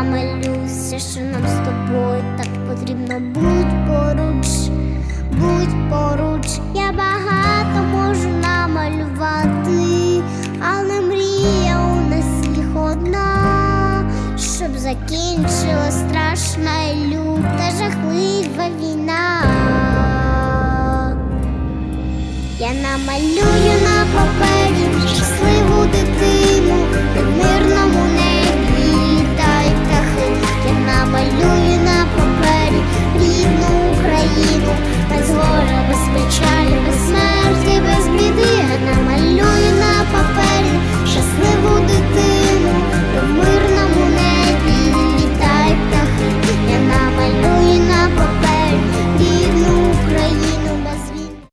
Я намалюю що нам з тобою так потрібно. Будь поруч, будь поруч, я багато можу намалювати, але мрія у нас їх одна, щоб закінчила страшна і люта жахлива війна. Я намалюю на папері